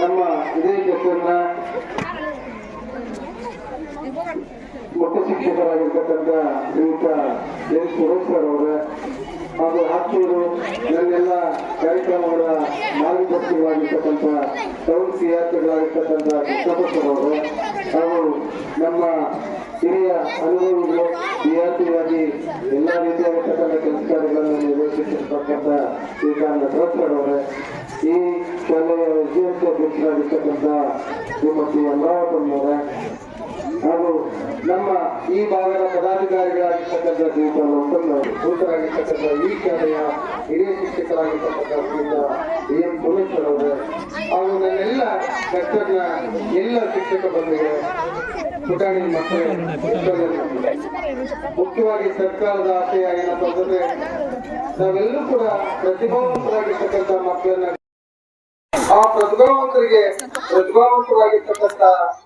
ನಮ್ಮ ಇದೇ ಕೆಸರಿನ ಮುಖ್ಯ ಶಿಕ್ಷಕರಾಗಿರ್ತಕ್ಕಂಥ ಶ್ರೀಯುತ ಎನ್ ಸುರೇಶ್ ಸರ್ ಅವರ, ಹಾಗೂ ಹಾಕೂರು ನನ್ನೆಲ್ಲ ಕಾರ್ಯಕ್ರಮಗಳ ಮಾರ್ಗದರ್ಶಕರಾಗಿರ್ತಕ್ಕಂಥ ಟೌನ್ ಸಿಆರ್ಪಿಗಳಾಗಿರ್ತಕ್ಕಂಥ ಕೃಷ್ಣಪ್ಪ ಸರ್ ಅವರು, ಹಾಗೂ ನಮ್ಮ ಹಿರಿಯ ಅನುಭವಿಗಳು ಸಿಆರ್ಪಿಯಾಗಿ ಎಲ್ಲ ರೀತಿಯಾಗಿರ್ತಕ್ಕಂಥ ಕೆಲಸ ಕಾರ್ಯಗಳನ್ನು ನಿರ್ವಹಿಸಿರ್ತಕ್ಕಂಥ ಶ್ರೀಕಾಂತ ಅವರೇ ಈ ಶಾಲೆಯ ವಿದ್ಯಾರ್ಥಿ ಅಧ್ಯಕ್ಷರಾಗಿರ್ತಕ್ಕಂಥ ಶ್ರೀಮತಿ ಅಮರಾವತಮ್ಮವರೇ ಹಾಗೂ ನಮ್ಮ ಈ ಭಾಗದ ಪದಾಧಿಕಾರಿಗಳಾಗಿರ್ತಕ್ಕಂಥ ಭೂತರಾಗಿರ್ತಕ್ಕಂಥ ನೂತರಾಗಿರ್ತಕ್ಕಂಥ ಈ ಶಾಲೆಯ ಹಿರಿಯ ಶಿಕ್ಷಕರಾಗಿರ್ತಕ್ಕಂಥ ಶ್ರೀಯುತ ಡಿ ಎಂ ಸೋಮೇಶ್ವರ್ ಅವರು ಹಾಗೂ ನನ್ನೆಲ್ಲ ಕರ್ತವ್ಯ ಎಲ್ಲ ಶಿಕ್ಷಕ ಬಂದಿದೆ ಪುಟಾಣಿ ಮಕ್ಕಳು. ಮುಖ್ಯವಾಗಿ ಸರ್ಕಾರದ ಆಶಯ ಏನಪ್ಪ ಅಂದ್ರೆ ನಾವೆಲ್ಲರೂ ಕೂಡ ಪ್ರತಿಭಾವಂತರಾಗಿರ್ತಕ್ಕಂಥ ಮಕ್ಕಳನ್ನ ಆ ಪ್ರತಿಭಾವಂತರಿಗೆ ಪ್ರತಿಭಾವಂತರಾಗಿರ್ತಕ್ಕಂಥ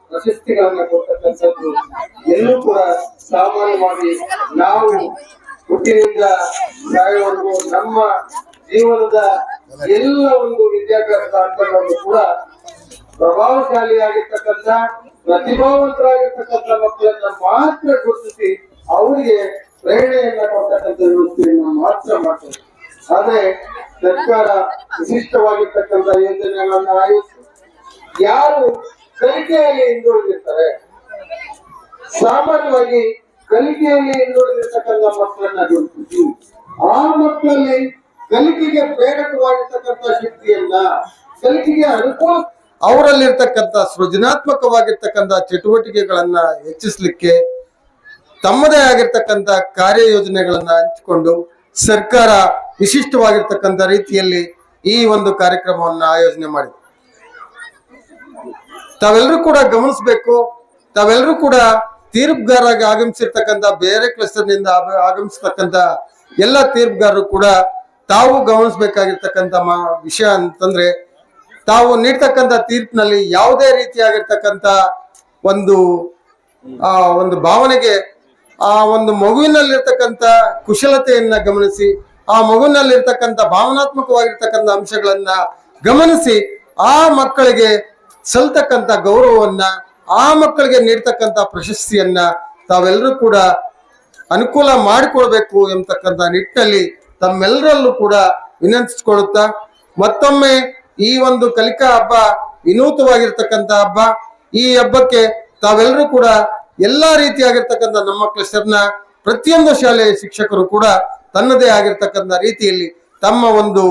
ಪ್ರಶಸ್ತಿಗಳನ್ನ ಕೊಡ್ತಕ್ಕಂಥದ್ದು ಎಲ್ಲೂ ಕೂಡ ಸಾಮಾನ್ಯವಾಗಿ ನಾವು ಹುಟ್ಟಿನಿಂದ ಸಾಯುವವರೆಗೂ ನಮ್ಮ ಜೀವನದ ಎಲ್ಲ ಒಂದು ವಿದ್ಯಾಭ್ಯಾಸದ ಅರ್ಥಗಳನ್ನು ಕೂಡ ಪ್ರಭಾವಶಾಲಿಯಾಗಿರ್ತಕ್ಕಂಥ, ಪ್ರತಿಭಾವಂತರಾಗಿರ್ತಕ್ಕಂಥ ಮಕ್ಕಳನ್ನ ಮಾತ್ರ ಗುರುತಿಸಿ ಅವರಿಗೆ ಪ್ರೇರಣೆಯನ್ನ ಕೊಡ್ತಕ್ಕಂಥ ವ್ಯವಸ್ಥೆಯನ್ನ ಮಾತ್ರ ಮಾಡ್ತಾರೆ ಆದ್ರೆ ಸರ್ಕಾರ ವಿಶಿಷ್ಟವಾಗಿರ್ತಕ್ಕಂಥ ಯೋಜನೆಗಳನ್ನ ಆಯೋಜಿಸಿ, ಯಾರು ಕಲಿಕೆಯಲ್ಲಿ ಹಿಂದುಳಿದಿರ್ತಾರೆ, ಸಾಮಾನ್ಯವಾಗಿ ಕಲಿಕೆಯಲ್ಲಿ ಹಿಂದುಳಿದಿರ್ತಕ್ಕಂಥ ಮಕ್ಕಳನ್ನ ಗುರುತಿಸಿ, ಆ ಮಕ್ಕಳಲ್ಲಿ ಕಲಿಕೆಗೆ ಪ್ರೇರಕವಾಗಿರ್ತಕ್ಕಂಥ ಶಕ್ತಿಯನ್ನ, ಕಲಿಕೆಗೆ ಅನುಕೂಲ ಅವರಲ್ಲಿರ್ತಕ್ಕಂಥ ಸೃಜನಾತ್ಮಕವಾಗಿರ್ತಕ್ಕಂಥ ಚಟುವಟಿಕೆಗಳನ್ನ ಹೆಚ್ಚಿಸ್ಲಿಕ್ಕೆ ತಮ್ಮದೇ ಆಗಿರ್ತಕ್ಕಂಥ ಕಾರ್ಯಯೋಜನೆಗಳನ್ನ ಹಂಚಿಕೊಂಡು ಸರ್ಕಾರ ವಿಶಿಷ್ಟವಾಗಿರ್ತಕ್ಕಂಥ ರೀತಿಯಲ್ಲಿ ಈ ಒಂದು ಕಾರ್ಯಕ್ರಮವನ್ನು ಆಯೋಜನೆ ಮಾಡಿದೆ. ತಾವೆಲ್ಲರೂ ಕೂಡ ಗಮನಿಸಬೇಕು ತಾವೆಲ್ಲರೂ ಕೂಡ ತೀರ್ಪುಗಾರಾಗಿ ಆಗಮಿಸಿರ್ತಕ್ಕಂಥ ಬೇರೆ ಕ್ಲಸ್ಟರ್ನಿಂದ ನಿಂದ ಆಗಮಿಸ್ತಕ್ಕಂಥ ಎಲ್ಲ ತೀರ್ಪುಗಾರರು ಕೂಡ ತಾವು ಗಮನಿಸಬೇಕಾಗಿರ್ತಕ್ಕಂಥ ವಿಷಯ ಅಂತಂದ್ರೆ ತಾವು ನೀಡ್ತಕ್ಕಂಥ ತೀರ್ಪಿನಲ್ಲಿ ಯಾವುದೇ ರೀತಿಯಾಗಿರ್ತಕ್ಕಂಥ ಒಂದು, ಆ, ಒಂದು ಭಾವನೆಗೆ, ಆ, ಒಂದು ಮಗುವಿನಲ್ಲಿರ್ತಕ್ಕಂಥ ಕುಶಲತೆಯನ್ನ ಗಮನಿಸಿ, ಆ ಮಗುವಿನಲ್ಲಿರ್ತಕ್ಕಂಥ ಭಾವನಾತ್ಮಕವಾಗಿರ್ತಕ್ಕಂಥ ಅಂಶಗಳನ್ನ ಗಮನಿಸಿ, ಆ ಮಕ್ಕಳಿಗೆ ಸಲ್ತಕ್ಕಂಥ ಗೌರವವನ್ನ, ಆ ಮಕ್ಕಳಿಗೆ ನೀಡ್ತಕ್ಕಂಥ ಪ್ರಶಸ್ತಿಯನ್ನ ತಾವೆಲ್ಲರೂ ಕೂಡ ಅನುಕೂಲ ಮಾಡಿಕೊಳ್ಬೇಕು ಎಂಬತಕ್ಕಂಥ ನಿಟ್ಟಿನಲ್ಲಿ ತಮ್ಮೆಲ್ಲರಲ್ಲೂ ಕೂಡ ವಿನಂತಿಸಿಕೊಳ್ಳುತ್ತಾ ಮತ್ತೊಮ್ಮೆ ಈ ಒಂದು ಕಲಿಕಾ ಹಬ್ಬ ವಿನೂತವಾಗಿರ್ತಕ್ಕಂಥ ಹಬ್ಬ. ಈ ಹಬ್ಬಕ್ಕೆ ತಾವೆಲ್ಲರೂ ಕೂಡ ಎಲ್ಲಾ ರೀತಿಯಾಗಿರ್ತಕ್ಕಂಥ ನಮ್ಮ ಕ್ಲಸ್ಟರ್ನ ಪ್ರತಿಯೊಂದು ಶಾಲೆಯ ಶಿಕ್ಷಕರು ಕೂಡ ತನ್ನದೇ ಆಗಿರ್ತಕ್ಕಂಥ ರೀತಿಯಲ್ಲಿ ತಮ್ಮ ಒಂದು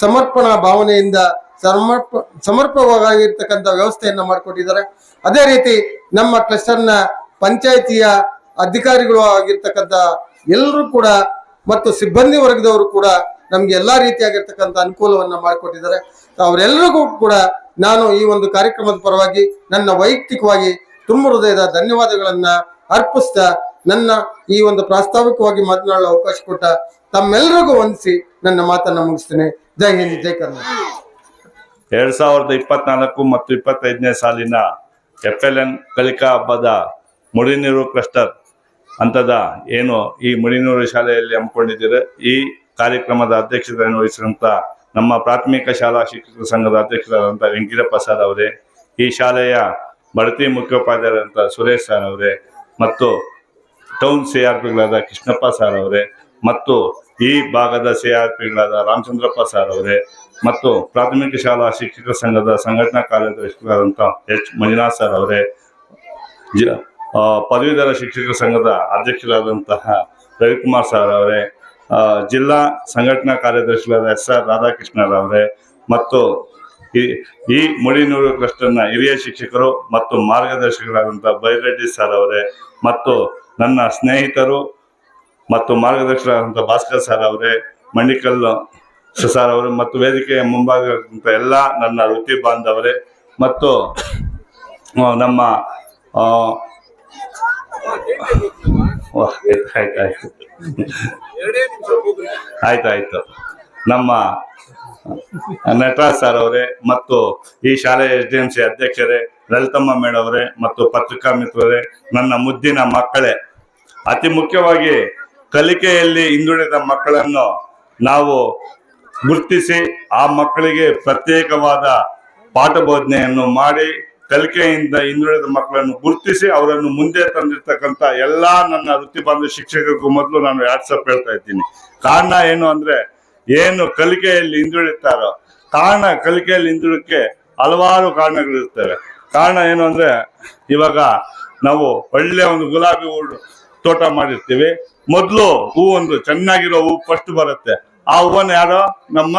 ಸಮರ್ಪಣಾ ಭಾವನೆಯಿಂದ ಸಮರ್ಪ, ಸಮರ್ಪಕವಾಗಿರ್ತಕ್ಕಂಥ ವ್ಯವಸ್ಥೆಯನ್ನ ಮಾಡಿಕೊಟ್ಟಿದ್ದಾರೆ. ಅದೇ ರೀತಿ ನಮ್ಮ ಕ್ಲಸ್ಟರ್ನ ಪಂಚಾಯಿತಿಯ ಅಧಿಕಾರಿಗಳು ಆಗಿರ್ತಕ್ಕಂಥ ಎಲ್ಲರೂ ಕೂಡ ಮತ್ತು ಸಿಬ್ಬಂದಿ ವರ್ಗದವರು ಕೂಡ ನಮ್ಗೆ ಎಲ್ಲಾ ರೀತಿಯಾಗಿರ್ತಕ್ಕಂಥ ಅನುಕೂಲವನ್ನ ಮಾಡಿಕೊಟ್ಟಿದ್ದಾರೆ. ಅವರೆಲ್ಲರಿಗೂ ಕೂಡ ನಾನು ಈ ಒಂದು ಕಾರ್ಯಕ್ರಮದ ಪರವಾಗಿ ನನ್ನ ವೈಯಕ್ತಿಕವಾಗಿ ತುಂಬ ಹೃದಯದ ಧನ್ಯವಾದಗಳನ್ನ ಅರ್ಪಿಸ್ತಾ ನನ್ನ ಈ ಒಂದು ಪ್ರಾಸ್ತಾವಿಕವಾಗಿ ಮಾತನಾಡಲು ಅವಕಾಶ ಕೊಟ್ಟ ತಮ್ಮೆಲ್ಲರಿಗೂ ವಂದಿಸಿ ನನ್ನ ಮಾತನ್ನ ಮುಗಿಸ್ತೇನೆ. ಜೈ ಹಿಂದ್, ಜೈ ಕರ್ನಾಟಕ. ಎರಡ್ ಸಾವಿರದ ಇಪ್ಪತ್ನಾಲ್ಕು ಮತ್ತು ಇಪ್ಪತ್ತೈದನೇ ಸಾಲಿನ ಎಫ್ ಎಲ್ ಎನ್ ಕಲಿಕಾ ಹಬ್ಬದ ಮುಡಿನೀರು ಕ್ಲಸ್ಟರ್ ಅಂತದ ಏನು ಈ ಮುಡಿನೀರು ಶಾಲೆಯಲ್ಲಿ ಹಮ್ಮಿಕೊಂಡಿದ್ದೀರಿ, ಈ ಕಾರ್ಯಕ್ರಮದ ಅಧ್ಯಕ್ಷತೆಯನ್ನು ವಹಿಸಿದಂಥ ನಮ್ಮ ಪ್ರಾಥಮಿಕ ಶಾಲಾ ಶಿಕ್ಷಕರ ಸಂಘದ ಅಧ್ಯಕ್ಷರಾದಂಥ ವೆಂಕಟಪ್ಪ ಸರ್ ಅವರೇ, ಈ ಶಾಲೆಯ ಬಡತಿ ಮುಖ್ಯೋಪಾಧ್ಯಾಯರಾದಂಥ ಸುರೇಶ್ ಸರ್ ಅವರೇ, ಮತ್ತು ಟೌನ್ ಸಿ ಆರ್ ಪಿಗಳಾದ ಕೃಷ್ಣಪ್ಪ ಸರ್ ಅವರೇ, ಮತ್ತು ಈ ಭಾಗದ ಸಿ ಆರ್ ಪಿಗಳಾದ ರಾಮಚಂದ್ರಪ್ಪ ಸರ್ ಅವರೇ, ಮತ್ತು ಪ್ರಾಥಮಿಕ ಶಾಲಾ ಶಿಕ್ಷಕರ ಸಂಘದ ಸಂಘಟನಾ ಕಾರ್ಯದರ್ಶಿಗಳಾದಂಥ ಎಚ್ ಮಂಜುನಾಥ್ ಸರ್ ಅವರೇ, ಜ ಪದವೀಧರ ಶಿಕ್ಷಕರ ಸಂಘದ ಅಧ್ಯಕ್ಷರಾದಂತಹ ರವಿಕುಮಾರ್ ಸರ್ ಅವರೇ ಜಿಲ್ಲಾ ಸಂಘಟನಾ ಕಾರ್ಯದರ್ಶಿಗಳಾದ ಎಸ್ ಆರ್ ರಾಧಾಕೃಷ್ಣರವರೇ ಮತ್ತು ಈ ಈ ಮುಡಿನೂರು ಕ್ಲಸ್ಟರ್ನ ಹಿರಿಯ ಶಿಕ್ಷಕರು ಮತ್ತು ಮಾರ್ಗದರ್ಶಕರಾದಂಥ ಬೈರೆಡ್ಡಿ ಸರ್ ಅವರೇ ಮತ್ತು ನನ್ನ ಸ್ನೇಹಿತರು ಮತ್ತು ಮಾರ್ಗದರ್ಶಕರಾದಂಥ ಭಾಸ್ಕರ್ ಸರ್ ಅವರೇ, ಮಣಿಕಲ್ ಸರ್ ಅವರು ಮತ್ತು ವೇದಿಕೆಯ ಮುಂಭಾಗದಂಥ ಎಲ್ಲ ನನ್ನ ವೃತ್ತಿ ಬಾಂಧವರೇ ಮತ್ತು ನಮ್ಮ ಆಯ್ತು ಆಯ್ತು. ಆಯ್ತು ಆಯ್ತು. ನಮ್ಮ ನಟರಾಜ್ ಸರ್ ಅವರೇ ಮತ್ತು ಈ ಶಾಲೆಯ ಎಸ್ ಡಿ ಎಂ ಸಿ ಅಧ್ಯಕ್ಷರೇ, ಲಲಿತಮ್ಮ ಮೇಡಮ್ ಅವರೇ ಮತ್ತು ಪತ್ರಿಕಾ ಮಿತ್ರರೇ, ನನ್ನ ಮುದ್ದಿನ ಮಕ್ಕಳೇ. ಅತಿ ಮುಖ್ಯವಾಗಿ ಕಲಿಕೆಯಲ್ಲಿ ಹಿಂದುಳಿದ ಮಕ್ಕಳನ್ನು ನಾವು ಗುರುತಿಸಿ ಆ ಮಕ್ಕಳಿಗೆ ಪ್ರತ್ಯೇಕವಾದ ಪಾಠ ಬೋಧನೆಯನ್ನು ಮಾಡಿ ಕಲಿಕೆಯಿಂದ ಹಿಂದುಳಿದ ಮಕ್ಕಳನ್ನು ಗುರುತಿಸಿ ಅವರನ್ನು ಮುಂದೆ ತಂದಿರ್ತಕ್ಕಂಥ ಎಲ್ಲ ನನ್ನ ವೃತ್ತಿ ಬಾಂಧವ ಶಿಕ್ಷಕರಿಗೂ ಮೊದಲು ನಾನು ವಾಟ್ಸಪ್ ಹೇಳ್ತಾ ಇದ್ದೀನಿ. ಕಾರಣ ಏನು ಅಂದ್ರೆ, ಏನು ಕಲಿಕೆಯಲ್ಲಿ ಹಿಂದುಳಿತಾರೋ ಕಾರಣ ಕಲಿಕೆಯಲ್ಲಿ ಹಿಂದುಳಿಕೆ ಹಲವಾರು ಕಾರಣಗಳಿರ್ತವೆ. ಕಾರಣ ಏನು ಅಂದ್ರೆ, ಇವಾಗ ನಾವು ಒಳ್ಳೆ ಒಂದು ಗುಲಾಬಿ ಹೂ ತೋಟ ಮಾಡಿರ್ತೀವಿ. ಮೊದಲು ಹೂ ಒಂದು ಚೆನ್ನಾಗಿರೋ ಹೂ ಫಸ್ಟ್ ಬರುತ್ತೆ. ಆ ಹೂವನ್ನು ಯಾರೋ ನಮ್ಮ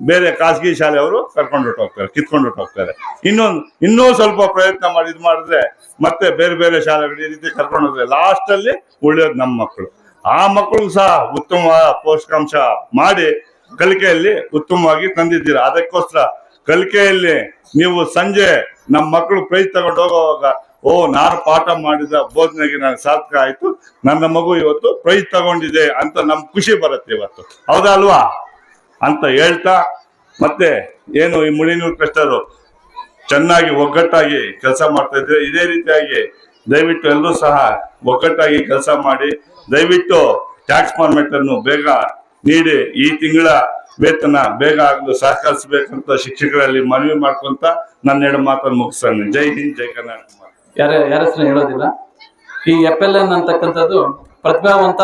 ಬೇರೆ ಖಾಸಗಿ ಶಾಲೆಯವರು ಕರ್ಕೊಂಡು ಹೋಗ್ತಾರೆ ಕಿತ್ಕೊಂಡು ಹೋಗ್ತಾರೆ. ಇನ್ನೊಂದು, ಇನ್ನೂ ಸ್ವಲ್ಪ ಪ್ರಯತ್ನ ಮಾಡಿ, ಇದು ಮಾಡಿದ್ರೆ ಮತ್ತೆ ಬೇರೆ ಬೇರೆ ಶಾಲೆಗಳು ಈ ರೀತಿ ಕರ್ಕೊಂಡು ಹೋದ್ರೆ ಲಾಸ್ಟ್ ಅಲ್ಲಿ ಉಳಿಯೋದು ನಮ್ಮ ಮಕ್ಕಳು ಆ ಮಕ್ಕಳು ಸಹ ಉತ್ತಮವಾದ ಪೋಷಕಾಂಶ ಮಾಡಿ ಕಲಿಕೆಯಲ್ಲಿ ಉತ್ತಮವಾಗಿ ತಂದಿದ್ದೀರಾ? ಅದಕ್ಕೋಸ್ಕರ ಕಲಿಕೆಯಲ್ಲಿ ನೀವು ಸಂಜೆ ನಮ್ಮ ಮಕ್ಕಳು ಪ್ರೈಸ್ ತಗೊಂಡು ಹೋಗುವಾಗ, ಓ, ನಾನು ಪಾಠ ಮಾಡಿದ ಬೋಧನೆಗೆ ನನಗೆ ಸಾರ್ಥಕ ಆಯ್ತು, ನನ್ನ ಮಗು ಇವತ್ತು ಪ್ರೈಸ್ ತಗೊಂಡಿದೆ ಅಂತ ನಮ್ ಖುಷಿ ಬರುತ್ತೆ ಇವತ್ತು. ಹೌದಾ ಅಂತ ಹೇಳ್ತಾ ಮತ್ತೆ ಏನು ಈ ಮುಳಿನೂರು ಕಷ್ಟರು ಚೆನ್ನಾಗಿ ಒಗ್ಗಟ್ಟಾಗಿ ಕೆಲಸ ಮಾಡ್ತಾ ಇದ್ರೆ ಇದೇ ರೀತಿಯಾಗಿ ದಯವಿಟ್ಟು ಎಲ್ಲರೂ ಸಹ ಒಗ್ಗಟ್ಟಾಗಿ ಕೆಲಸ ಮಾಡಿ, ದಯವಿಟ್ಟು ಟ್ಯಾಕ್ಸ್ ಫಾರ್ಮೆಟ್ ಅನ್ನು ಬೇಗ ನೀಡಿ, ಈ ತಿಂಗಳ ವೇತನ ಬೇಗ ಆಗಲು ಸಹಕರಿಸಬೇಕಂತ ಶಿಕ್ಷಕರಲ್ಲಿ ಮನವಿ ಮಾಡ್ಕೊಂತ ನನ್ನ ಎರಡು ಮಾತನ್ನು ಮುಗಿಸ್ತಾನೆ. ಜೈ ಹಿಂದ್, ಜೈ ಕರ್ನಾಟಕ. ಯಾರ ಯಾರ ಹೆಸರು ಹೇಳೋದಿಲ್ಲ. ಈ ಎಫ್ ಎಲ್ ಎನ್ ಅಂತಕ್ಕಂಥದ್ದು ಪ್ರತಿಭಾವಂತ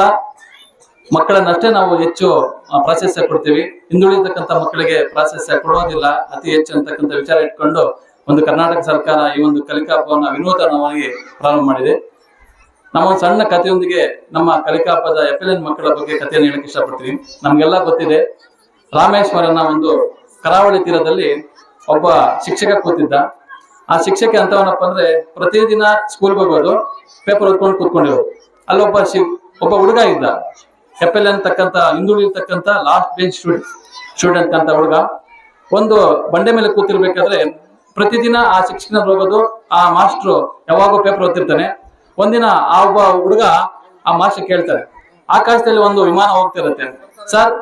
ಮಕ್ಕಳನ್ನಷ್ಟೇ ನಾವು ಹೆಚ್ಚು ಪ್ರಾಶಸ್ತ್ಯ ಕೊಡ್ತೀವಿ. ಹಿಂದುಳಿತಕ್ಕಂಥ ಮಕ್ಕಳಿಗೆ ಪ್ರಾಶಸ್ತ್ಯ ಕೊಡೋದಿಲ್ಲ, ಅತಿ ಹೆಚ್ಚು ಅಂತಕ್ಕಂಥ ವಿಚಾರ ಇಟ್ಕೊಂಡು ಒಂದು ಕರ್ನಾಟಕ ಸರ್ಕಾರ ಈ ಒಂದು ಕಲಿಕಾ ಹಬ್ಬವನ್ನು ವಿನೂತನವಾಗಿ ಪ್ರಾರಂಭ ಮಾಡಿದೆ. ನಮ್ಮ ಒಂದು ಸಣ್ಣ ಕಥೆಯೊಂದಿಗೆ ನಮ್ಮ ಕಲಿಕಾ ಹಬ್ಬದ ಎಲ್ ಮಕ್ಕಳ ಬಗ್ಗೆ ಕಥೆಯನ್ನು ಹೇಳಕ್ ಇಷ್ಟಪಡ್ತೀನಿ. ನಮ್ಗೆಲ್ಲ ಗೊತ್ತಿದೆ, ರಾಮೇಶ್ವರನ ಒಂದು ಕರಾವಳಿ ತೀರದಲ್ಲಿ ಒಬ್ಬ ಶಿಕ್ಷಕ ಕೂತಿದ್ದ. ಆ ಶಿಕ್ಷಕ ಅಂತವನಪ್ಪ ಅಂದ್ರೆ ಪ್ರತಿದಿನ ಸ್ಕೂಲ್ಗೆ ಹೋಗೋದು ಪೇಪರ್ ಓದ್ಕೊಂಡು ಕೂತ್ಕೊಂಡಿರೋದು. ಅಲ್ಲೊಬ್ಬ ಶಿ, ಒಬ್ಬ ಹುಡುಗ ಇದ್ದ. ಎಲ್ ಅಂತಕ್ಕಂಥ ಹಿಂದುಳಿರ್ತಕ್ಕಂಥ ಲಾಸ್ಟ್ ಬೆಂಚ್ ಸ್ಟೂಡೆಂಟ್ ಸ್ಟೂಡೆಂಟ್ ಅಂತ ಹುಡುಗ. ಒಂದು ಬಂಡೆ ಮೇಲೆ ಕೂತಿರ್ಬೇಕಾದ್ರೆ ಪ್ರತಿದಿನ ಆ ಶಿಕ್ಷಕನ ಹೋಗೋದು, ಆ ಮಾಸ್ಟ್ರು ಯಾವಾಗೋ ಪೇಪರ್ ಓದ್ತಿರ್ತಾನೆ. ಒಂದಿನ ಆ ಒಬ್ಬ ಹುಡುಗ ಆ ಮಾಸ್ಟರ್ ಕೇಳ್ತಾರೆ. ಆಕಾಶದಲ್ಲಿ ಒಂದು ವಿಮಾನ ಹೋಗ್ತಿರತ್ತೆ. ಸರ್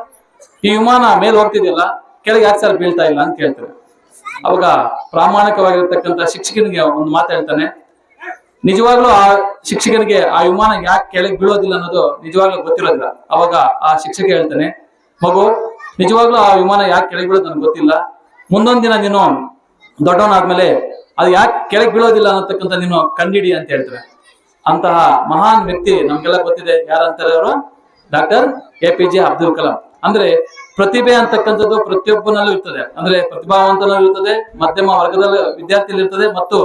ಈ ವಿಮಾನ ಮೇಲೆ ಹೋಗ್ತಿದೆಯಲ್ಲ, ಕೆಳಗೆ ಯಾಕೆ ಸರ್ ಬೀಳ್ತಾ ಇಲ್ಲ? ಅಂತ ಕೇಳ್ತಾರೆ. ಅವಾಗ ಪ್ರಾಮಾಣಿಕವಾಗಿರ್ತಕ್ಕಂಥ ಶಿಕ್ಷಕನಿಗೆ ಒಂದು ಮಾತು ಹೇಳ್ತಾನೆ. ನಿಜವಾಗ್ಲೂ ಆ ಶಿಕ್ಷಕನಿಗೆ ಆ ವಿಮಾನ ಯಾಕೆ ಕೆಳಗೆ ಬೀಳೋದಿಲ್ಲ ಅನ್ನೋದು ನಿಜವಾಗ್ಲೂ ಗೊತ್ತಿರೋದಿಲ್ಲ. ಅವಾಗ ಆ ಶಿಕ್ಷಕ ಹೇಳ್ತಾನೆ, ಮಗು, ನಿಜವಾಗ್ಲೂ ಆ ವಿಮಾನ ಯಾಕೆ ಕೆಳಗೆ ಬೀಳೋದು ನನಗೆ ಗೊತ್ತಿಲ್ಲ. ಮುಂದೊಂದ್ ದಿನ ನೀನು ದೊಡ್ಡವನಾದ್ಮೇಲೆ ಅದು ಯಾಕೆ ಕೆಳಗೆ ಬೀಳೋದಿಲ್ಲ ಅನ್ನತಕ್ಕಂಥ ನೀನು ಕಂಡಿಡಿ ಅಂತ ಹೇಳ್ತಾರೆ. ಅಂತಹ ಮಹಾನ್ ವ್ಯಕ್ತಿ ನಮ್ಗೆಲ್ಲ ಗೊತ್ತಿದೆ, ಯಾರಂತಾರೆ ಅವರು? Doctor A P J Abdul Kalam. ಅಂದ್ರೆ ಪ್ರತಿಭೆ ಅಂತಕ್ಕಂಥದ್ದು ಪ್ರತಿಯೊಬ್ಬನಲ್ಲೂ ಇರ್ತದೆ. ಅಂದ್ರೆ ಪ್ರತಿಭಾವಂತನಲ್ಲೂ ಇರ್ತದೆ, ಮಧ್ಯಮ ವರ್ಗದಲ್ಲೂ ವಿದ್ಯಾರ್ಥಿಯಲ್ಲಿ ಇರ್ತದೆ ಮತ್ತು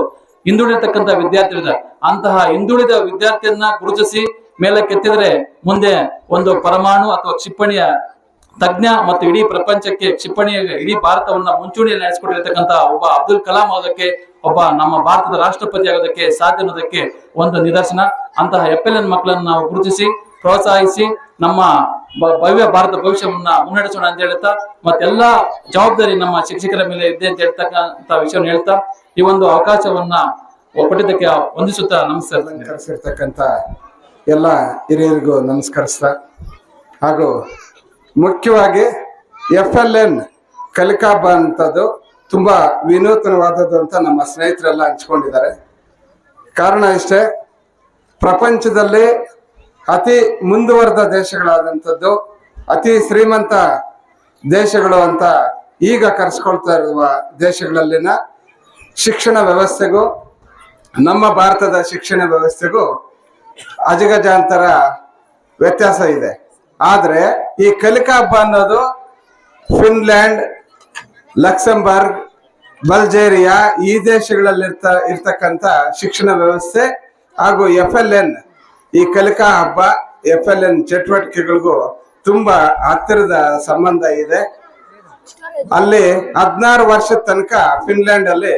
ಹಿಂದುಳಿರ್ತಕ್ಕಂಥ ವಿದ್ಯಾರ್ಥಿ ಇರ್ತದೆ ಅಂತಹ ಹಿಂದುಳಿದ ವಿದ್ಯಾರ್ಥಿಯನ್ನ ಗುರುತಿಸಿ ಮೇಲಕ್ಕೆತ್ತಿದ್ರೆ ಮುಂದೆ ಒಂದು ಪರಮಾಣು ಅಥವಾ ಕ್ಷಿಪಣಿಯ ತಜ್ಞ ಮತ್ತು ಇಡೀ ಪ್ರಪಂಚಕ್ಕೆ ಕ್ಷಿಪಣಿಯ ಇಡೀ ಭಾರತವನ್ನ ಮುಂಚೂಣಿಯಲ್ಲಿ ನಡೆಸಿಕೊಟ್ಟಿರ್ತಕ್ಕಂಥ ಒಬ್ಬ ಅಬ್ದುಲ್ ಕಲಾಂ ಆಗೋದಕ್ಕೆ ಒಬ್ಬ ನಮ್ಮ ಭಾರತದ ರಾಷ್ಟ್ರಪತಿ ಆಗೋದಕ್ಕೆ ಸಾಧ್ಯ ಅನ್ನೋದಕ್ಕೆ ಒಂದು ನಿದರ್ಶನ. ಅಂತಹ ಎಫ್ ಎಲ್ ಮಕ್ಕಳನ್ನು ನಾವು ಗುರುತಿಸಿ, ಪ್ರೋತ್ಸಾಹಿಸಿ ನಮ್ಮ ಭವ್ಯ ಭಾರತ ಭವಿಷ್ಯವನ್ನ ಮುನ್ನಡೆಸೋಣ ಅಂತ ಹೇಳ್ತಾ, ಮತ್ತೆಲ್ಲ ಜವಾಬ್ದಾರಿ ನಮ್ಮ ಶಿಕ್ಷಕರ ಮೇಲೆ ಇದೆ ಅಂತ ಹೇಳ್ತಕ್ಕಂತ ವಿಷಯವನ್ನು ಹೇಳ್ತಾ, ಈ ಒಂದು ಅವಕಾಶವನ್ನ ಕೊಟ್ಟಿದ್ದಕ್ಕೆ ವಂದಿಸುತ್ತಾ ನಮಸ್ಕಾರ. ಅಲಂಕರಿಸಿರ್ತಕ್ಕಂಥ ಎಲ್ಲ ಹಿರಿಯರಿಗೂ ನಮಸ್ಕರಿಸ್ತಾ, ಹಾಗೂ ಮುಖ್ಯವಾಗಿ ಎಫ್ ಎಲ್ ಎನ್ ಕಲಿಕಾ ಅಂತದ್ದು ತುಂಬಾ ವಿನೂತನವಾದದ್ದು ಅಂತ ನಮ್ಮ ಸ್ನೇಹಿತರೆಲ್ಲ ಹಂಚ್ಕೊಂಡಿದ್ದಾರೆ. ಕಾರಣ ಇಷ್ಟೇ, ಪ್ರಪಂಚದಲ್ಲಿ ಅತಿ ಮುಂದುವರೆದ ದೇಶಗಳಾದಂಥದ್ದು, ಅತಿ ಶ್ರೀಮಂತ ದೇಶಗಳು ಅಂತ ಈಗ ಕರೆಸ್ಕೊಳ್ತಾ ಇರುವ ದೇಶಗಳಲ್ಲಿನ ಶಿಕ್ಷಣ ವ್ಯವಸ್ಥೆಗೂ, ನಮ್ಮ ಭಾರತದ ಶಿಕ್ಷಣ ವ್ಯವಸ್ಥೆಗೂ ಅಜಗಜಾಂತರ ವ್ಯತ್ಯಾಸ ಇದೆ. ಆದರೆ ಈ ಕಲಿಕಾ ಹಬ್ಬ ಅನ್ನೋದು ಫಿನ್ಲ್ಯಾಂಡ್, ಲಕ್ಸಂಬರ್ಗ್, ಬಲ್ಜೇರಿಯಾ ಈ ದೇಶಗಳಲ್ಲಿರ್ತ, ಇರ್ತಕ್ಕಂಥ ಶಿಕ್ಷಣ ವ್ಯವಸ್ಥೆ ಹಾಗೂ ಎಫ್ ಎಲ್ ಎನ್ ಈ ಕಲಿಕಾ ಹಬ್ಬ ಎಫ್ ಎಲ್ ಎನ್ ಚಟುವಟಿಕೆಗಳಿಗೂ ತುಂಬಾ ಹತ್ತಿರದ ಸಂಬಂಧ ಇದೆ. ಅಲ್ಲಿ ಹದಿನಾರು ವರ್ಷದ ತನಕ ಫಿನ್ಲ್ಯಾಂಡ್ ಅಲ್ಲಿ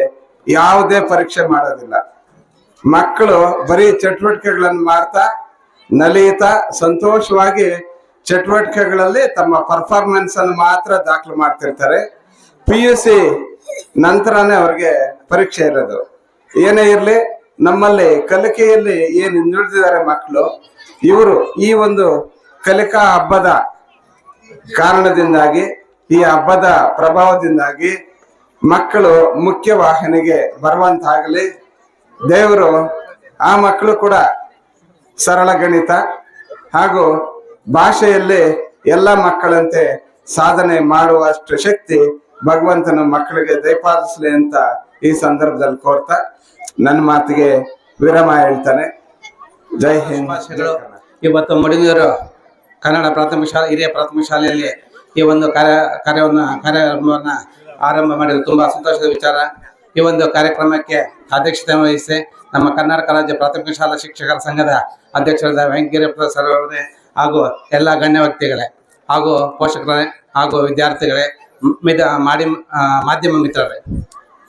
ಯಾವುದೇ ಪರೀಕ್ಷೆ ಮಾಡೋದಿಲ್ಲ. ಮಕ್ಕಳು ಬರೀ ಚಟುವಟಿಕೆಗಳನ್ನು ಮಾಡ್ತಾ ನಲಿಯುತ್ತಾ ಸಂತೋಷವಾಗಿ ಚಟುವಟಿಕೆಗಳಲ್ಲಿ ತಮ್ಮ ಪರ್ಫಾರ್ಮೆನ್ಸ್ ಅನ್ನು ಮಾತ್ರ ದಾಖಲು ಮಾಡ್ತಿರ್ತಾರೆ. ಪಿ ಯು ಸಿ ನಂತರನೇ ಅವ್ರಿಗೆ ಪರೀಕ್ಷೆ ಇರೋದು. ಏನೇ ಇರಲಿ ನಮ್ಮಲ್ಲಿ ಕಲಿಕೆಯಲ್ಲಿ ಏನು ಹಿಂದುಳಿದಿದ್ದಾರೆ ಮಕ್ಕಳು, ಇವರು ಈ ಒಂದು ಕಲಿಕಾ ಹಬ್ಬದ ಕಾರಣದಿಂದಾಗಿ, ಈ ಹಬ್ಬದ ಪ್ರಭಾವದಿಂದಾಗಿ ಮಕ್ಕಳು ಮುಖ್ಯ ವಾಹನಿಗೆ ಬರುವಂತಾಗಲಿ. ದೇವರು ಆ ಮಕ್ಕಳು ಕೂಡ ಸರಳ ಗಣಿತ ಹಾಗೂ ಭಾಷೆಯಲ್ಲಿ ಎಲ್ಲ ಮಕ್ಕಳಂತೆ ಸಾಧನೆ ಮಾಡುವಷ್ಟು ಶಕ್ತಿ ಭಗವಂತನ ಮಕ್ಕಳಿಗೆ ದಯಪಾಲಿಸಲಿ ಅಂತ ಈ ಸಂದರ್ಭದಲ್ಲಿ ಕೋರ್ತಾ ನನ್ನ ಮಾತಿಗೆ ವಿರಾಮ ಹೇಳ್ತಾನೆ. ಜೈ ಹಿಂದ್ ಇವತ್ತು ಮಡಿನೂರು ಕನ್ನಡ ಪ್ರಾಥಮಿಕ ಶಾಲೆ ಹಿರಿಯ ಪ್ರಾಥಮಿಕ ಶಾಲೆಯಲ್ಲಿ ಈ ಒಂದು ಕಾರ್ಯ ಕಾರ್ಯವನ್ನು ಕಾರ್ಯಕ್ರಮವನ್ನು ಆರಂಭ ಮಾಡಿದ ತುಂಬಾ ಸಂತೋಷದ ವಿಚಾರ. ಈ ಒಂದು ಕಾರ್ಯಕ್ರಮಕ್ಕೆ ಅಧ್ಯಕ್ಷತೆ ವಹಿಸಿ ನಮ್ಮ ಕರ್ನಾಟಕ ರಾಜ್ಯ ಪ್ರಾಥಮಿಕ ಶಾಲಾ ಶಿಕ್ಷಕರ ಸಂಘದ ಅಧ್ಯಕ್ಷರಾದ ವೆಂಕಟೇಶ್ವರ ಸರ್ ಅವರೇ ಹಾಗೂ ಎಲ್ಲ ಗಣ್ಯ ವ್ಯಕ್ತಿಗಳೇ ಹಾಗೂ ಪೋಷಕರೇ ಹಾಗೂ ವಿದ್ಯಾರ್ಥಿಗಳೇ ಮಿದ ಮಾಡಿ ಮಾಧ್ಯಮ ಮಿತ್ರರೇ.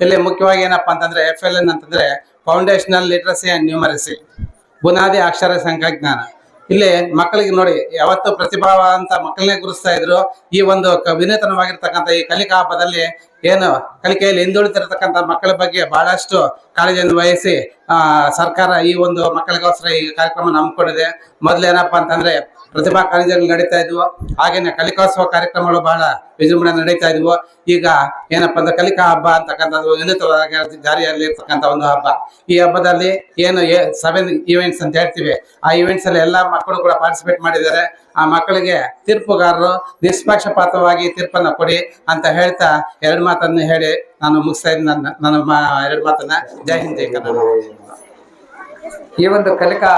ಇಲ್ಲಿ ಮುಖ್ಯವಾಗಿ ಏನಪ್ಪಾ ಅಂತಂದ್ರೆ ಎಫ್ ಎಲ್ ಎನ್ ಅಂತಂದ್ರೆ ಫೌಂಡೇಶನಲ್ ಲಿಟ್ರಸಿ ಅಂಡ್ ನ್ಯೂಮರಸಿ ಬುನಾದಿ ಅಕ್ಷರ ಸಂಖ್ಯಾಜ್ಞಾನ. ಇಲ್ಲಿ ಮಕ್ಕಳಿಗೆ ನೋಡಿ, ಯಾವತ್ತು ಪ್ರತಿಭಾವ ಅಂತ ಮಕ್ಕಳನ್ನೇ ಗುರುಸ್ತಾ ಇದ್ರು, ಈ ಒಂದು ವಿನೂತನವಾಗಿರ್ತಕ್ಕಂಥ ಈ ಕಲಿಕಾ ಹಬ್ಬದಲ್ಲಿ ಏನು, ಕಲಿಕೆಯಲ್ಲಿ ಹಿಂದುಳಿತಿರತಕ್ಕಂಥ ಮಕ್ಕಳ ಬಗ್ಗೆ ಬಹಳಷ್ಟು ಕಾಳಜಿಯನ್ನು ವಹಿಸಿ ಸರ್ಕಾರ ಈ ಒಂದು ಮಕ್ಕಳಿಗೋಸ್ಕರ ಈ ಕಾರ್ಯಕ್ರಮ ನಂಬಿಕೊಂಡಿದೆ ಮೊದಲೇನಪ್ಪ ಅಂತಂದ್ರೆ ಪ್ರತಿಭಾ ಕಾಲೇಜಲ್ಲಿ ನಡೀತಾ ಇದ್ವು. ಹಾಗೇನೆ ಕಲಿಕೋತ್ಸವ ಕಾರ್ಯಕ್ರಮಗಳು ಬಹಳ ವಿಜೃಂಭಣೆ ನಡೀತಾ ಇದ್ವು. ಈಗ ಏನಪ್ಪಾ ಅಂದ್ರೆ ಕಲಿಕಾ ಹಬ್ಬ ಅಂತಕ್ಕಂಥದ್ದು ವಿನೂತವಾಗಿ ಜಾರಿಯಲ್ಲಿ ಇರ್ತಕ್ಕಂಥ ಒಂದು ಹಬ್ಬ. ಈ ಹಬ್ಬದಲ್ಲಿ ಏನು ಸೆವೆನ್ ಈವೆಂಟ್ಸ್ ಅಂತ ಹೇಳ್ತೀವಿ. ಆ ಈವೆಂಟ್ಸ್ ಅಲ್ಲಿ ಎಲ್ಲಾ ಮಕ್ಕಳು ಕೂಡ ಪಾರ್ಟಿಸಿಪೇಟ್ ಮಾಡಿದ್ದಾರೆ. ಆ ಮಕ್ಕಳಿಗೆ ತೀರ್ಪುಗಾರರು ನಿಷ್ಪಕ್ಷಪಾತವಾಗಿ ತೀರ್ಪನ್ನ ಕೊಡಿ ಅಂತ ಹೇಳ್ತಾ ಎರಡು ಮಾತನ್ನು ಹೇಳಿ ನಾನು ಮುಗಿಸ್ತಾ ಇದ್ದೀನಿ ನನ್ನ ನನ್ನ ಎರಡು ಮಾತನ್ನ. ಜೈ ಹಿಂದ್ ಈ ಒಂದು ಕಲಿಕಾ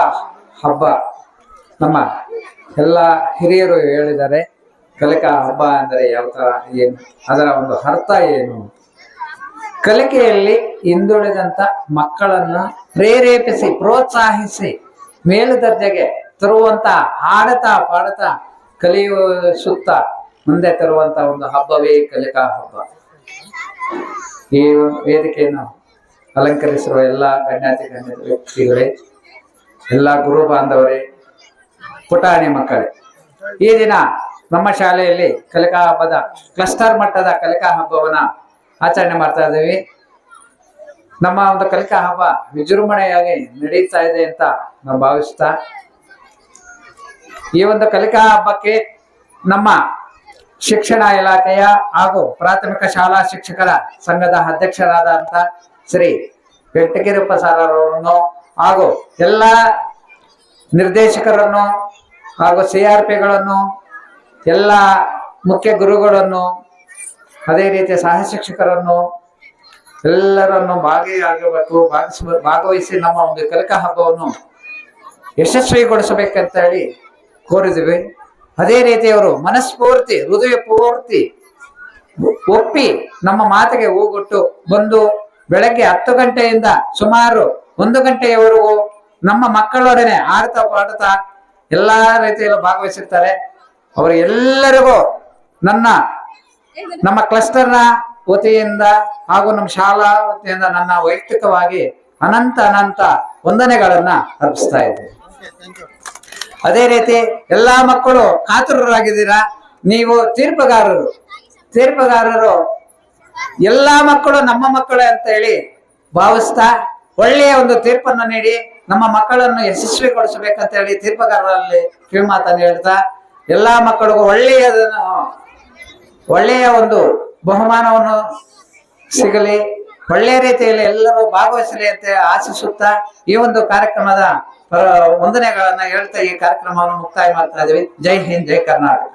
ಹಬ್ಬ ನಮ್ಮ ಎಲ್ಲ ಹಿರಿಯರು ಹೇಳಿದ್ದಾರೆ, ಕಲಿಕಾ ಹಬ್ಬ ಅಂದರೆ ಯಾವ ಥರ, ಏನು, ಅದರ ಒಂದು ಅರ್ಥ ಏನು? ಕಲಿಕೆಯಲ್ಲಿ ಹಿಂದುಳಿದಂಥ ಮಕ್ಕಳನ್ನು ಪ್ರೇರೇಪಿಸಿ, ಪ್ರೋತ್ಸಾಹಿಸಿ, ಮೇಲುದರ್ಜೆಗೆ ತರುವಂತ ಆಡತಾ ಪಾಡತ ಕಲಿಯುವ ಸುತ್ತ ಮುಂದೆ ತರುವಂಥ ಒಂದು ಹಬ್ಬವೇ ಕಲಿಕಾ ಹಬ್ಬ. ಈ ವೇದಿಕೆಯನ್ನು ಅಲಂಕರಿಸಿರುವ ಎಲ್ಲ ಗಣ್ಯಾತಿ ಗಣ್ಯ ವ್ಯಕ್ತಿಗಳೇ, ಎಲ್ಲ ಗುರು ಬಾಂಧವರೇ ಪುಟಾಣಿ ಮಕ್ಕಳೇ. ಈ ದಿನ ನಮ್ಮ ಶಾಲೆಯಲ್ಲಿ ಕಲಿಕಾ ಹಬ್ಬದ ಕ್ಲಸ್ಟರ್ ಮಟ್ಟದ ಕಲಿಕಾ ಹಬ್ಬವನ್ನ ಆಚರಣೆ ಮಾಡ್ತಾ ಇದ್ದೀವಿ. ನಮ್ಮ ಒಂದು ಕಲಿಕಾ ಹಬ್ಬ ವಿಜೃಂಭಣೆಯಾಗಿ ನಡೀತಾ ಇದೆ ಅಂತ ನಾವು ಭಾವಿಸ್ತಾ. ಈ ಒಂದು ಕಲಿಕಾ ಹಬ್ಬಕ್ಕೆ ನಮ್ಮ ಶಿಕ್ಷಣ ಇಲಾಖೆಯ ಹಾಗೂ ಪ್ರಾಥಮಿಕ ಶಾಲಾ ಶಿಕ್ಷಕರ ಸಂಘದ ಅಧ್ಯಕ್ಷರಾದಂತ ಶ್ರೀ ವೆಂಕಟಗಿರಪ್ಪ ಅವರನ್ನು ಹಾಗೂ ಎಲ್ಲ ನಿರ್ದೇಶಕರನ್ನು ಹಾಗೂ ಸಿ ಆರ್ ಪಿಗಳನ್ನು ಎಲ್ಲ ಮುಖ್ಯ ಗುರುಗಳನ್ನು, ಅದೇ ರೀತಿ ಸಹ ಶಿಕ್ಷಕರನ್ನು ಎಲ್ಲರನ್ನು ಭಾಗಿಯಾಗಬೇಕು, ಭಾಗಿಸ, ಭಾಗವಹಿಸಿ ನಮ್ಮ ಒಂದು ಕಲಿಕಾ ಹಬ್ಬವನ್ನು ಯಶಸ್ವಿಗೊಳಿಸಬೇಕಂತ ಹೇಳಿ ಕೋರಿದ್ವಿ ಅದೇ ರೀತಿ ಅವರು ಮನಸ್ಫೂರ್ತಿ ಹೃದಯ ಪೂರ್ತಿ ಒಪ್ಪಿ ನಮ್ಮ ಮಾತಿಗೆ ಹೋಗೊಟ್ಟು ಬಂದು ಬೆಳಗ್ಗೆ ಹತ್ತು ಗಂಟೆಯಿಂದ ಸುಮಾರು ಒಂದು ಗಂಟೆಯವರೆಗೂ ನಮ್ಮ ಮಕ್ಕಳೊಡನೆ ಆಡ್ತಾ ಪಾಡ್ತಾ ಎಲ್ಲಾ ರೀತಿಯಲ್ಲೂ ಭಾಗವಹಿಸಿರ್ತಾರೆ. ಅವರು ಎಲ್ಲರಿಗೂ ನನ್ನ, ನಮ್ಮ ಕ್ಲಸ್ಟರ್ನ ವತಿಯಿಂದ ಹಾಗೂ ನಮ್ಮ ಶಾಲಾ ವತಿಯಿಂದ ನನ್ನ ವೈಯಕ್ತಿಕವಾಗಿ ಅನಂತ ಅನಂತ ವಂದನೆಗಳನ್ನ ಅರ್ಪಿಸ್ತಾ ಇದ್ದೇನೆ. ಅದೇ ರೀತಿ ಎಲ್ಲಾ ಮಕ್ಕಳು ಕಾತುರರಾಗಿದ್ದೀರಾ? ನೀವು ತೀರ್ಪುಗಾರರು. ತೀರ್ಪುಗಾರರು ಎಲ್ಲಾ ಮಕ್ಕಳು ನಮ್ಮ ಮಕ್ಕಳೇ ಅಂತ ಹೇಳಿ ಭಾವಿಸ್ತಾ ಒಳ್ಳೆಯ ಒಂದು ತೀರ್ಪನ್ನು ನೀಡಿ ನಮ್ಮ ಮಕ್ಕಳನ್ನು ಯಶಸ್ವಿಗೊಳಿಸಬೇಕಂತ ಹೇಳಿ ತೀರ್ಪುಗಾರರಲ್ಲಿ ಕಿವಿಮಾತನ್ನು ಹೇಳ್ತಾ, ಎಲ್ಲಾ ಮಕ್ಕಳಿಗೂ ಒಳ್ಳೆಯದನ್ನು, ಒಳ್ಳೆಯ ಒಂದು ಬಹುಮಾನವನ್ನು ಸಿಗಲಿ. ಒಳ್ಳೆಯ ರೀತಿಯಲ್ಲಿ ಎಲ್ಲರೂ ಭಾಗವಹಿಸಲಿ ಅಂತ ಆಶಿಸುತ್ತಾ ಈ ಒಂದು ಕಾರ್ಯಕ್ರಮದ ವಂದನೆಗಳನ್ನ ಹೇಳ್ತಾ ಈ ಕಾರ್ಯಕ್ರಮವನ್ನು ಮುಕ್ತಾಯ ಮಾಡ್ತಾ ಇದ್ದೀವಿ ಜೈ ಹಿಂದ್, ಜೈ ಕರ್ನಾಟಕ.